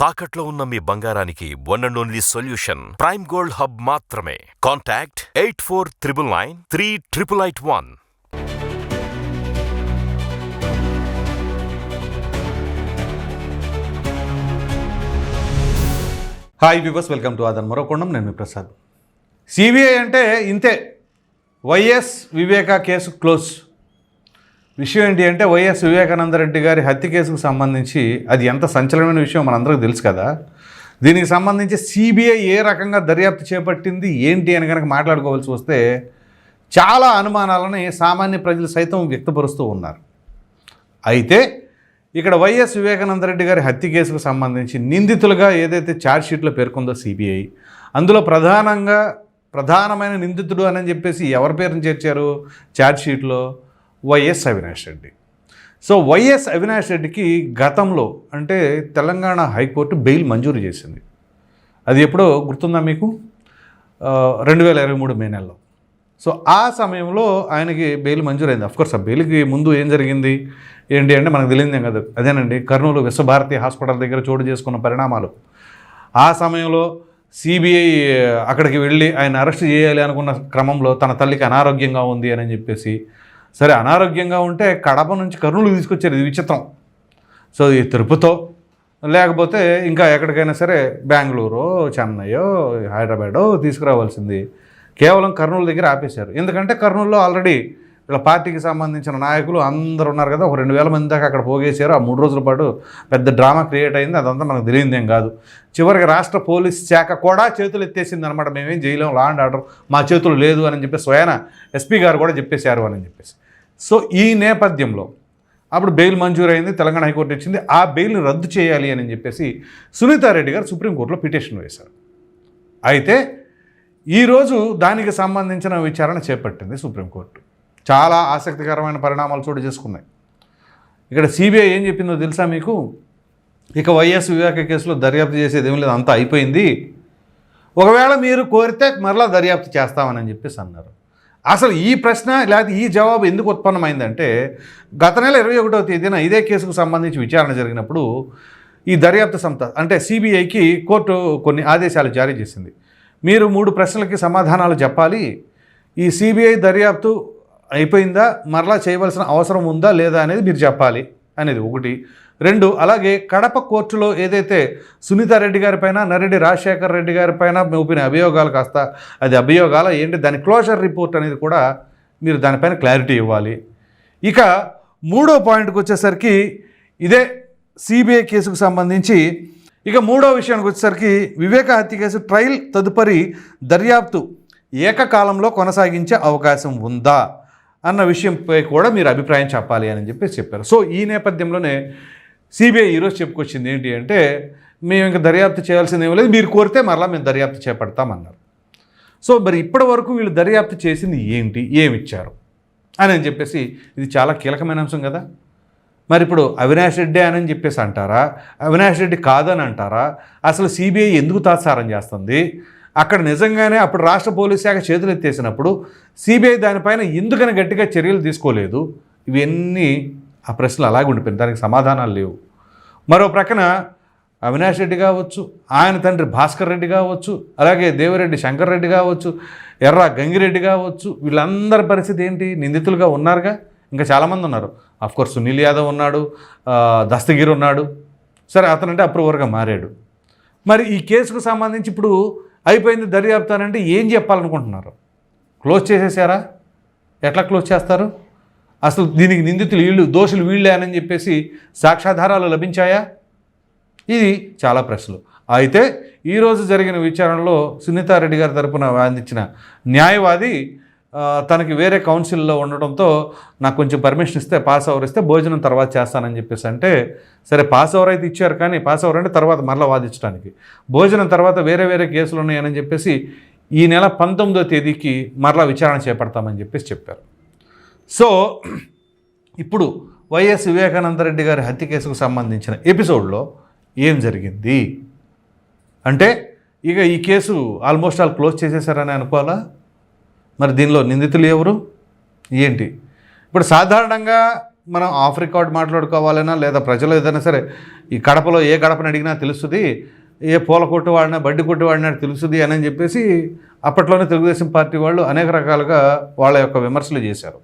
తాకట్లో ఉన్న మీ బంగారానికి one and only solution prime gold hub మాత్రమే. Contact eight four triple nine three triple eight one hi viewers welcome to Aadhan మరోకొండం నేను మీ ప్రసాద్. సిబిఐ అంటే ఇంతే. వైఎస్ వివేక కేసు క్లోజ్ విషయం ఏంటి అంటే వైఎస్ వివేకానంద రెడ్డి గారి హత్య కేసుకు సంబంధించి అది ఎంత సంచలనమైన విషయం మనందరికీ తెలుసు కదా. దీనికి సంబంధించి సిబిఐ ఏ రకంగా దర్యాప్తు చేపట్టింది ఏంటి అని కనుక మాట్లాడుకోవాల్సి వస్తే చాలా అనుమానాలని సామాన్య ప్రజలు సైతం వ్యక్తపరుస్తూ ఉన్నారు. అయితే ఇక్కడ వైఎస్ వివేకానంద రెడ్డి గారి హత్య కేసుకు సంబంధించి నిందితులుగా ఏదైతే ఛార్జ్షీట్లో పేర్కొందో సిబిఐ అందులో ప్రధానంగా ప్రధానమైన నిందితుడు అని చెప్పేసి ఎవరి పేరుని చేర్చారు ఛార్జ్షీట్లో YS Avinash Reddy. So YS Avinash రెడ్డికి గతంలో అంటే తెలంగాణ హైకోర్టు బెయిల్ మంజూరు చేసింది. అది ఎప్పుడో గుర్తుందా మీకు? రెండు వేల ఇరవై మూడు మే నెలలో. సో ఆ సమయంలో ఆయనకి బెయిల్ మంజూరైంది. అఫ్కోర్స్ ఆ బెయిల్కి ముందు ఏం జరిగింది? ఏంటి అంటే మనకు తెలియదేం కదా. అదేనండి కర్నూలు విశ్వభారతి హాస్పిటల్ దగ్గర చోటు చేసుకున్న పరిణామాలు. ఆ సమయంలో సిబిఐ అక్కడికి వెళ్ళి ఆయన అరెస్ట్ చేయాలి అనుకున్న క్రమంలో తన తల్లికి అనారోగ్యంగా ఉంది అని చెప్పేసి సరే అనారోగ్యంగా ఉంటే కడప నుంచి కర్నూలు తీసుకొచ్చారు. ఇది విచిత్రం. సో ఈ తిరుపతో లేకపోతే ఇంకా ఎక్కడికైనా సరే బెంగళూరు చెన్నయో హైదరాబాదో తీసుకురావాల్సింది. కేవలం కర్నూలు దగ్గర ఆపేశారు. ఎందుకంటే కర్నూలులో ఆల్రెడీ ఇలా పార్టీకి సంబంధించిన నాయకులు అందరూ ఉన్నారు కదా. ఒక రెండు వేల మంది దాకా అక్కడ పోగేశారు. ఆ మూడు రోజుల పాటు పెద్ద డ్రామా క్రియేట్ అయింది. అదంతా మనకు తెలియదేం కాదు. చివరికి రాష్ట్ర పోలీస్ శాఖ కూడా చేతులు ఎత్తేసింది అనమాట మేమేం చేయలేం. లా అండ్ ఆర్డర్ మా చేతులు లేదు అని చెప్పి స్వయాన ఎస్పీ గారు కూడా చెప్పేశారు అని చెప్పేసి. సో ఈ నేపథ్యంలో అప్పుడు బెయిల్ మంజూరైంది తెలంగాణ హైకోర్టు ఇచ్చింది ఆ బెయిల్ని రద్దు చేయాలి అని చెప్పేసి సునీతారెడ్డి గారు సుప్రీంకోర్టులో పిటిషన్ వేశారు. అయితే ఈరోజు దానికి సంబంధించిన విచారణ చేపట్టింది సుప్రీంకోర్టు. చాలా ఆసక్తికరమైన పరిణామాలు చోటు చేసుకున్నాయి. ఇక్కడ సిబిఐ ఏం చెప్పిందో తెలుసా మీకు? ఇక వైఎస్ వివేక కేసులో దర్యాప్తు చేసేది ఏం లేదు అంతా అయిపోయింది. ఒకవేళ మీరు కోరితే మరలా దర్యాప్తు చేస్తామని చెప్పేసి అన్నారు. అసలు ఈ ప్రశ్న లేకపోతే ఈ జవాబు ఎందుకు ఉత్పన్నమైందంటే గత నెల ఇరవై ఒకటవ తేదీన ఇదే కేసుకు సంబంధించి విచారణ జరిగినప్పుడు ఈ దర్యాప్తు సంస్థ అంటే సిబిఐకి కోర్టు కొన్ని ఆదేశాలు జారీ చేసింది. మీరు మూడు ప్రశ్నలకి సమాధానాలు చెప్పాలి. ఈ సిబిఐ దర్యాప్తు అయిపోయిందా? మరలా చేయవలసిన అవసరం ఉందా లేదా అనేది మీరు చెప్పాలి అనేది ఒకటి. రెండు అలాగే కడప కోర్టులో ఏదైతే సునీతారెడ్డి గారి పైన నరెడ్డి రాజశేఖర్ రెడ్డి గారి పైన మోపిన అభియోగాలు కాస్త అది అభియోగాల ఏంటి దాని క్లోజర్ రిపోర్ట్ అనేది కూడా మీరు దానిపైన క్లారిటీ ఇవ్వాలి. ఇక మూడో పాయింట్కి వచ్చేసరికి ఇదే సిబిఐ కేసుకు సంబంధించి ఇక మూడో విషయానికి వచ్చేసరికి వివేక హత్య కేసు ట్రయల్ తదుపరి దర్యాప్తు ఏకకాలంలో కొనసాగించే అవకాశం ఉందా? అన్న విషయంపై కూడా మీరు అభిప్రాయం చెప్పాలి అని చెప్పేసి చెప్పారు. సో ఈ నేపథ్యంలోనే సిబిఐ ఈరోజు చెప్పుకొచ్చింది ఏంటి అంటే మేము ఇంకా దర్యాప్తు చేయాల్సింది ఏమీ లేదు మీరు కోరితే మరలా మేము దర్యాప్తు చేపడతామన్నారు. సో మరి ఇప్పటి వరకు వీళ్ళు దర్యాప్తు చేసింది ఏంటి ఏమిచ్చారు అని అని చెప్పేసి ఇది చాలా కీలకమైన అంశం కదా. మరి ఇప్పుడు అవినాష్ రెడ్డి అని చెప్పేసి అంటారా అవినాష్ రెడ్డి కాదని అంటారా అసలు సిబిఐ ఎందుకు తాత్సారం చేస్తుంది అక్కడ నిజంగానే అప్పుడు రాష్ట్ర పోలీస్ శాఖ చేతులు ఎత్తేసినప్పుడు సిబిఐ దానిపైన ఎందుకని గట్టిగా చర్యలు తీసుకోలేదు ఇవన్నీ ఆ ప్రశ్నలు అలాగే ఉండిపోయింది దానికి సమాధానాలు లేవు. మరో ప్రక్కన అవినాష్ రెడ్డి కావచ్చు ఆయన తండ్రి భాస్కర్ రెడ్డి కావచ్చు అలాగే దేవిరెడ్డి శంకర్ రెడ్డి కావచ్చు ఎర్ర గంగిరెడ్డి కావచ్చు వీళ్ళందరి పరిస్థితి ఏంటి? నిందితులుగా ఉన్నారుగా? ఇంకా చాలామంది ఉన్నారు. కోర్స్ సునీల్ యాదవ్ ఉన్నాడు దస్తగిరి ఉన్నాడు. సరే అతనంటే అప్రూవర్గా మారాడు. మరి ఈ కేసుకు సంబంధించి ఇప్పుడు అయిపోయింది దర్యాప్తానంటే ఏం చెప్పాలనుకుంటున్నారు? క్లోజ్ చేసేసారా? ఎట్లా క్లోజ్ చేస్తారు? అసలు దీనికి నిందితులు వీళ్ళు దోషులు వీళ్ళే అని చెప్పేసి సాక్ష్యాధారాలు లభించాయా? ఇది చాలా ప్రశ్నలు. అయితే ఈరోజు జరిగిన విచారణలో సునీతారెడ్డి గారి తరపున వాదించిన న్యాయవాది తనకి వేరే కౌన్సిల్లో ఉండడంతో నాకు కొంచెం పర్మిషన్ ఇస్తే పాస్ ఓవర్ ఇస్తే భోజనం తర్వాత చేస్తానని చెప్పేసి అంటే సరే పాస్ ఓవర్ అయితే ఇచ్చారు కానీ పాస్ ఓవర్ అంటే తర్వాత మరలా వాదించడానికి. భోజనం తర్వాత వేరే వేరే కేసులు ఉన్నాయని చెప్పేసి ఈ నెల పంతొమ్మిదో తేదీకి మరలా విచారణ చేపడతామని చెప్పేసి చెప్పారు. సో ఇప్పుడు వైఎస్ వివేకానంద రెడ్డి గారి హత్య కేసుకు సంబంధించిన ఎపిసోడ్లో ఏం జరిగింది? అంటే ఇక ఈ కేసు ఆల్మోస్ట్ ఆల్ క్లోజ్ చేసేసారని అనుకోవాలా? మరి దీనిలో నిందితులు ఎవరు? ఏంటి? ఇప్పుడు సాధారణంగా మనం ఆఫ్ రికార్డ్ మాట్లాడుకోవాలన్నా లేదా ప్రజలు ఏదైనా సరే ఈ కడపలో ఏ గడపని అడిగినా తెలుస్తుంది ఏ పూల కొట్టు వాడినా బడ్డి కొట్టు వాడినా తెలుస్తుంది అని చెప్పేసి అప్పట్లోనే తెలుగుదేశం పార్టీ వాళ్ళు అనేక రకాలుగా వాళ్ళ యొక్క విమర్శలు చేశారు.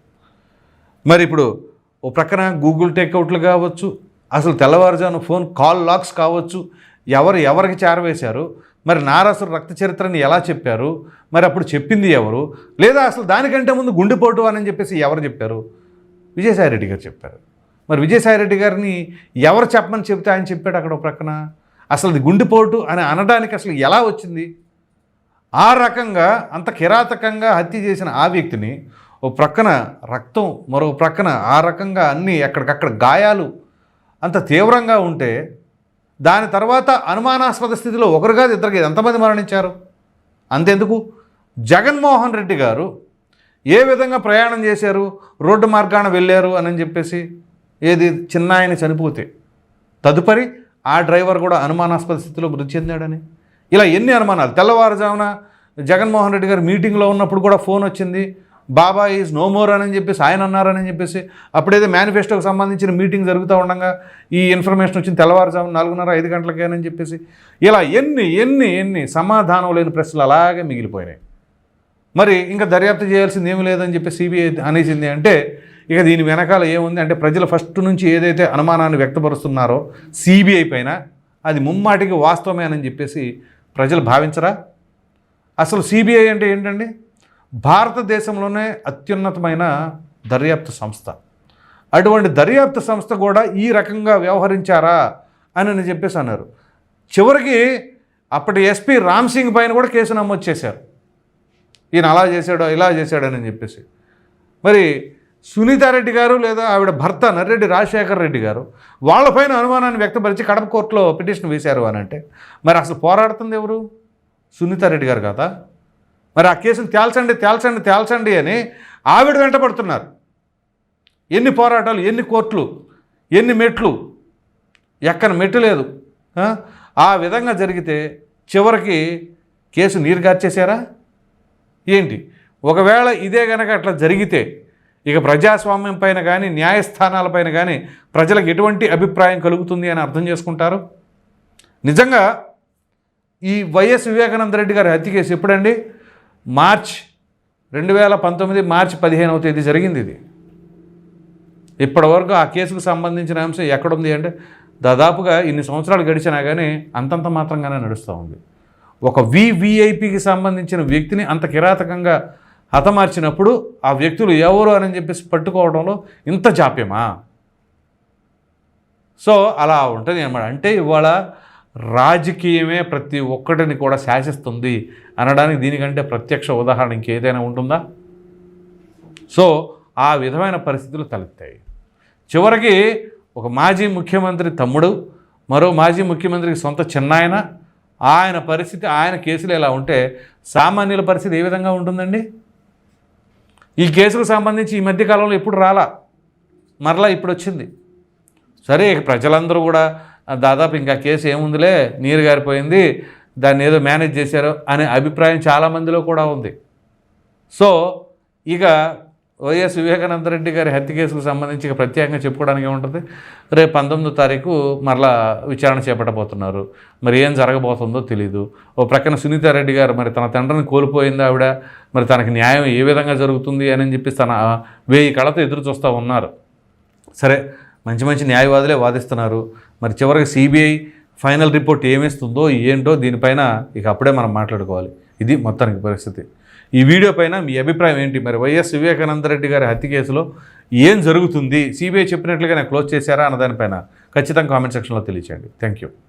మరి ఇప్పుడు ఓ ప్రక్కన గూగుల్ టేక్అవుట్లు కావచ్చు అసలు తెల్లవారుజాను ఫోన్ కాల్ లాక్స్ కావచ్చు ఎవరు ఎవరికి చేరవేశారు మరి నారసుడు రక్త చరిత్రని ఎలా చెప్పారు మరి అప్పుడు చెప్పింది ఎవరు లేదా అసలు దానికంటే ముందు గుండెపోటు అని చెప్పేసి ఎవరు చెప్పారు? విజయసాయిరెడ్డి గారు చెప్పారు. మరి విజయసాయిరెడ్డి గారిని ఎవరు చెప్పమని చెప్తే ఆయన చెప్పాడు అక్కడ ఒక ప్రక్కన? అసలు ఇది గుండెపోటు అని అనడానికి అసలు ఎలా వచ్చింది? ఆ రకంగా అంత కిరాతకంగా హత్య చేసిన ఆ వ్యక్తిని ఓ ప్రక్కన రక్తం మరో ప్రక్కన ఆ రకంగా అన్నీ ఎక్కడికక్కడ గాయాలు అంత తీవ్రంగా ఉంటే దాని తర్వాత అనుమానాస్పద స్థితిలో ఒకరు కాదు ఇద్దరు కాదు ఎంతమంది మరణించారు? అంతెందుకు? జగన్మోహన్ రెడ్డి గారు ఏ విధంగా ప్రయాణం చేశారు? రోడ్డు మార్గాన వెళ్ళారు అని చెప్పేసి ఏది చిన్న ఆయన చనిపోతే తదుపరి ఆ డ్రైవర్ కూడా అనుమానాస్పద స్థితిలో మృతి చెందాడని. ఇలా ఎన్ని అనుమానాలు? తెల్లవారుజామున జగన్మోహన్ రెడ్డి గారు మీటింగ్లో ఉన్నప్పుడు కూడా ఫోన్ వచ్చింది. బాబా ఈజ్ నో మోర్ అని చెప్పేసి ఆయన అన్నారని చెప్పేసి అప్పుడేదో మేనిఫెస్టోకి సంబంధించిన మీటింగ్ జరుగుతూ ఉండగా ఈ ఇన్ఫర్మేషన్ వచ్చింది తెల్లవారుజాము నాలుగున్నర ఐదు గంటలకేనని చెప్పేసి ఇలా ఎన్ని ఎన్ని ఎన్ని సమాధానం లేని ప్రశ్నలు అలాగే మిగిలిపోయినాయి. మరి ఇంకా దర్యాప్తు చేయాల్సింది ఏమి లేదని చెప్పి సిబిఐ అనేసింది అంటే ఇక దీని వెనకాల ఏముంది అంటే ప్రజలు ఫస్ట్ నుంచి ఏదైతే అనుమానాన్ని వ్యక్తపరుస్తున్నారో సిబిఐ పైన అది ముమ్మాటికి వాస్తవమేనని చెప్పేసి ప్రజలు భావించరా? అసలు సిబిఐ అంటే ఏంటండి? భారతదేశంలోనే అత్యున్నతమైన దర్యాప్తు సంస్థ. అటువంటి దర్యాప్తు సంస్థ కూడా ఈ రకంగా వ్యవహరించారా అని అని చెప్పేసి అన్నారు. చివరికి అప్పటి ఎస్పీ రామ్ సింగ్ పైన కూడా కేసు నమోదు చేశారు. ఈయన అలా చేశాడో ఇలా చేశాడని చెప్పేసి. మరి సునీతారెడ్డి గారు లేదా ఆవిడ భర్త నర్రెడ్డి రాజశేఖర్ రెడ్డి గారు వాళ్ళపైన అనుమానాన్ని వ్యక్తపరిచి కడప కోర్టులో పిటిషన్ వేశారు అని అంటే మరి అసలు పోరాడుతుంది ఎవరు? సునీతారెడ్డి గారు కదా? మరి ఆ కేసును తేల్చండి తేల్చండి తేల్చండి అని ఆవిడ వెంటపడుతున్నారు ఎన్ని పోరాటాలు ఎన్ని కోర్టులు ఎన్ని మెట్లు? ఎక్కని మెట్టు లేదు. ఆ? ఆ విధంగా జరిగితే చివరికి కేసు నీరు గార్చేశారా ఏంటి? ఒకవేళ ఇదే కనుక అట్లా జరిగితే ఇక ప్రజాస్వామ్యం పైన కానీ న్యాయస్థానాలపైన కానీ ప్రజలకు ఎటువంటి అభిప్రాయం కలుగుతుంది అని అర్థం చేసుకుంటారు? నిజంగా ఈ వైఎస్ వివేకానంద రెడ్డి గారి హత్య కేసు ఎప్పుడండి? మార్చ్ రెండు వేల పంతొమ్మిది మార్చి పదిహేనవ తేదీ జరిగింది ఇది. ఇప్పటివరకు ఆ కేసుకు సంబంధించిన అంశం ఎక్కడుంది అంటే దాదాపుగా ఇన్ని సంవత్సరాలు గడిచినా కానీ అంతంత మాత్రంగానే నడుస్తూ ఉంది. ఒక వివిఐపికి సంబంధించిన వ్యక్తిని అంత కిరాతకంగా హతమార్చినప్పుడు ఆ వ్యక్తులు ఎవరు అని చెప్పేసి పట్టుకోవడంలో ఇంత జాప్యమా? సో అలా ఉంటుంది అనమాట అంటే ఇవాళ రాజకీయమే ప్రతి ఒక్కటిని కూడా శాసిస్తుంది అనడానికి దీనికంటే ప్రత్యక్ష ఉదాహరణ ఇంకేదైనా ఉంటుందా? సో ఆ విధమైన పరిస్థితులు తలెత్తాయి. చివరికి ఒక మాజీ ముఖ్యమంత్రి తమ్ముడు మరో మాజీ ముఖ్యమంత్రికి సొంత చిన్నాయన ఆయన పరిస్థితి ఆయన కేసులు ఎలా ఉంటే సామాన్యుల పరిస్థితి ఏ విధంగా ఉంటుందండి? ఈ కేసుకు సంబంధించి ఈ మధ్య కాలంలో ఎప్పుడు రాలా? మరలా ఇప్పుడు వచ్చింది. సరే ప్రజలందరూ కూడా దాదాపు ఇంకా కేసు ఏముందిలే? నీరు గారిపోయింది. దాన్ని ఏదో మేనేజ్ చేశారు అనే అభిప్రాయం చాలామందిలో కూడా ఉంది. సో ఇక వైఎస్ వివేకానంద రెడ్డి గారి హత్య కేసుకు సంబంధించి ప్రత్యేకంగా చెప్పుకోవడానికి ఏముంటుంది? రేపు పంతొమ్మిదో తారీఖు మరలా విచారణ చేపట్టబోతున్నారు. మరి ఏం జరగబోతుందో తెలియదు ఓ ప్రక్కన సునీతారెడ్డి గారు మరి తన తండ్రిని కోల్పోయింది ఆవిడ. మరి తనకి న్యాయం ఏ విధంగా జరుగుతుంది అని చెప్పి తన వేయి కళతో ఎదురు చూస్తూ ఉన్నారు. సరే మంచి మంచి న్యాయవాదులే వాదిస్తున్నారు. మరి చివరికి సిబిఐ ఫైనల్ రిపోర్ట్ ఏమిస్తుందో ఏంటో దీనిపైన ఇక అప్పుడే మనం మాట్లాడుకోవాలి. ఇది మొత్తానికి పరిస్థితి. ఈ వీడియో పైన మీ అభిప్రాయం ఏంటి? మరి వైఎస్ వివేకానంద రెడ్డి గారి హత్య కేసులో ఏం జరుగుతుంది? సిబిఐ చెప్పినట్లుగానే క్లోజ్ చేశారా అన్న దానిపైన ఖచ్చితంగా కామెంట్ సెక్షన్లో తెలియచేయండి. Thank you